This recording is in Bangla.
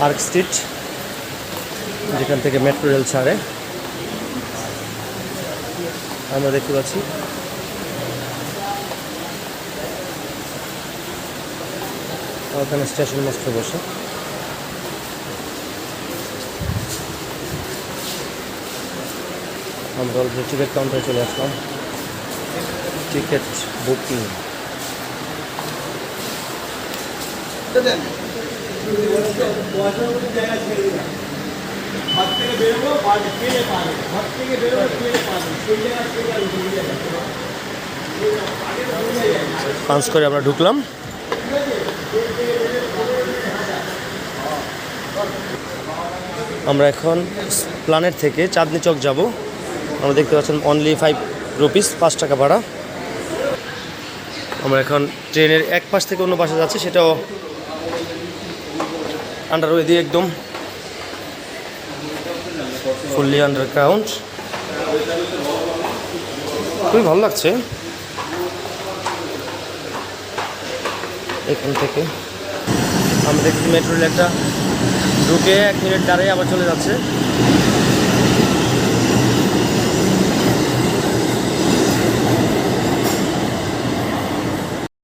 পার্ক স্ট্রিট যেখান থেকে মেট্রো রেল ছাড়ে। আমরা দেখতে পাচ্ছি। ওখানে স্টেশন মাস্টার বসে। আমরা অলরেডি টিকিট কাউন্টারে চলে আসলাম। টিকিট বুকিং পাঞ্চ করে আমরা ঢুকলাম। আমরা এখন প্ল্যানেট থেকে চাঁদনি চক যাব। আমরা দেখতে পাচ্ছেন অনলি ফাইভ রুপিস পাঁচ টাকা ভাড়া। আমরা এখন ট্রেনের এক পাশ থেকে অন্য পাশে যাচ্ছি, সেটাও আন্ডারওয়ে দিয়ে একদম ফুললি আন্ডার কাউন্ট খুবই ভালো লাগছে। এখান থেকে। আমাদের মেট্রো একটা ঢুকে এক মিনিট দাঁড়িয়ে আবার চলে যাচ্ছে।